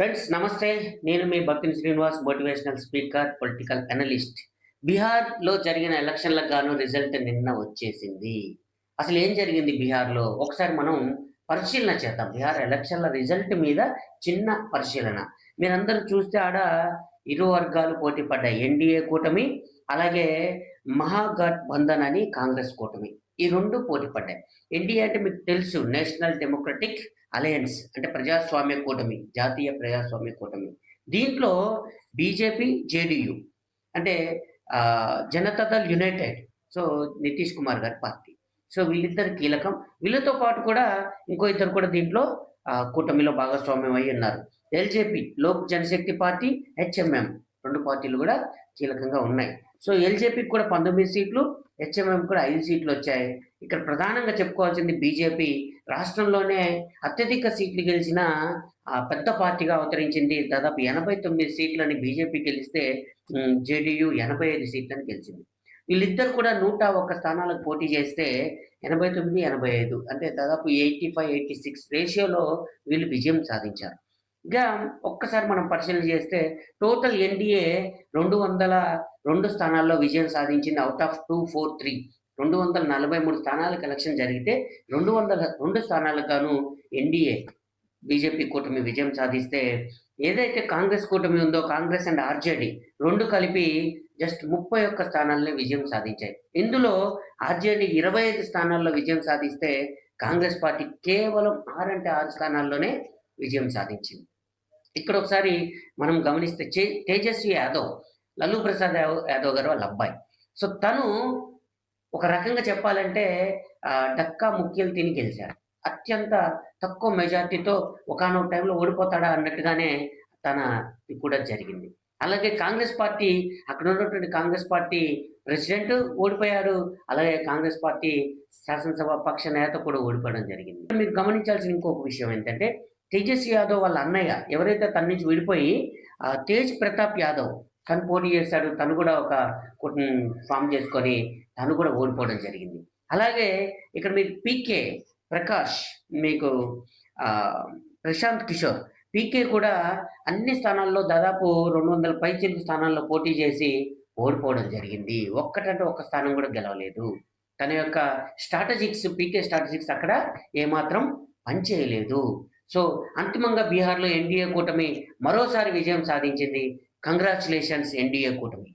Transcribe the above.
Friends నమస్తే. నేను మీ భక్తిని Srinivas motivational speaker political analyst బీహార్లో జరిగిన ఎలక్షన్లకు గాను రిజల్ట్ నిన్న వచ్చేసింది. అసలు ఏం జరిగింది బీహార్లో? ఒకసారి మనం పరిశీలన చేద్దాం. బీహార్ ఎలక్షన్ల రిజల్ట్ మీద చిన్న పరిశీలన. మీరందరూ చూస్తే ఆడ ఇరు వర్గాలు పోటీ పడ్డాయి. ఎన్డీఏ కూటమి అలాగే మహాగఠబంధన్ అని కాంగ్రెస్ కూటమి. ఈ రెండు పోటీ పడ్డాయి. ఎన్డీఏ అంటే మీకు తెలుసు నేషనల్ డెమోక్రటిక్ అలయన్స్ అంటే ప్రజాస్వామ్య కూటమి జాతీయ ప్రజాస్వామ్య కూటమి. దీంట్లో బీజేపీ జేడీయూ అంటే జనతాదళ్ యునైటెడ్ సో నితీష్ కుమార్ గారి పార్టీ. సో వీళ్ళిద్దరు కీలకం. వీళ్ళతో పాటు కూడా ఇంకో ఇద్దరు కూడా దీంట్లో కూటమిలో భాగస్వామ్యం అయి ఉన్నారు. LJP Lok Janshakti party HMM రెండు పార్టీలు కూడా కీలకంగా ఉన్నాయి. సో ఎల్జేపీకి కూడా పంతొమ్మిది సీట్లు హెచ్ఎంఎం కూడా ఐదు సీట్లు వచ్చాయి. ఇక్కడ ప్రధానంగా చెప్పుకోవాల్సింది బీజేపీ రాష్ట్రంలోనే అత్యధిక సీట్లు గెలిచిన పెద్ద పార్టీగా అవతరించింది దాదాపు ఎనభై తొమ్మిది సీట్లని బీజేపీ గెలిస్తే జేడీయూ ఎనభై ఐదు సీట్లని గెలిచింది. వీళ్ళిద్దరు కూడా నూట ఒక్క స్థానాలకు పోటీ చేస్తే ఎనభై తొమ్మిది ఎనభై ఐదు. అంటే దాదాపు ఎయిటీ ఫైవ్ ఎయిటీ సిక్స్ రేషియోలో వీళ్ళు విజయం సాధించారు. ఇంకా ఒక్కసారి మనం పరిశీలన చేస్తే టోటల్ ఎన్డీఏ రెండు వందల రెండు స్థానాల్లో విజయం సాధించింది out of two four three. రెండు వందల నలభై మూడు స్థానాలకు ఎలక్షన్ జరిగితే రెండు వందల రెండు స్థానాలకు గాను ఎన్డీఏ బీజేపీ కూటమి విజయం సాధిస్తే ఏదైతే కాంగ్రెస్ కూటమి ఉందో కాంగ్రెస్ అండ్ ఆర్జేడీ రెండు కలిపి జస్ట్ ముప్పై ఒక్క స్థానాల్లో విజయం సాధించాయి. ఇందులో ఆర్జేడీ ఇరవై ఐదు స్థానాల్లో విజయం సాధిస్తే కాంగ్రెస్ పార్టీ కేవలం ఆరు అంటే ఆరు స్థానాల్లోనే విజయం సాధించింది. ఇక్కడ ఒకసారి మనం గమనిస్తే చే- తేజస్వి యాదవ్ లల్లూ ప్రసాద్ యాదవ్ గారు వాళ్ళ అబ్బాయి. సో తను ఒక రకంగా చెప్పాలంటే డక్కా ముఖ్యలు తిని గెలిచారు. అత్యంత తక్కువ మెజార్టీతో ఒకనొక టైంలో ఓడిపోతాడా అన్నట్టుగానే తన కూడా జరిగింది. అలాగే కాంగ్రెస్ పార్టీ అక్కడ ఉన్నటువంటి కాంగ్రెస్ పార్టీ ప్రెసిడెంట్ ఓడిపోయారు. అలాగే కాంగ్రెస్ పార్టీ శాసనసభ పక్ష నేత కూడా ఓడిపోవడం జరిగింది. మీరు గమనించాల్సిన ఇంకొక విషయం ఏంటంటే తేజస్వి యాదవ్ వాళ్ళ అన్నయ్య ఎవరైతే తన నుంచి విడిపోయి తేజ్ ప్రతాప్ యాదవ్ తను పోటీ చేశాడు తను కూడా ఒక ఫామ్ చేసుకొని తను కూడా ఓడిపోవడం జరిగింది. అలాగే ఇక్కడ మీరు పీకే ప్రకాష్ మీకు ప్రశాంత్ కిషోర్ పీకే కూడా అన్ని స్థానాల్లో దాదాపు రెండు వందల పైచిలకు స్థానాల్లో పోటీ చేసి ఓడిపోవడం జరిగింది. ఒక్కటంటే ఒక్క స్థానం కూడా గెలవలేదు. తన యొక్క స్ట్రాటజిక్స్ పీకే స్ట్రాటజిక్స్ అక్కడ ఏమాత్రం పనిచేయలేదు. సో అంతిమంగా బీహార్లో ఎన్డీఏ కూటమి మరోసారి విజయం సాధించింది. కంగ్రాచులేషన్స్ ఎన్డీఏ కూటమి.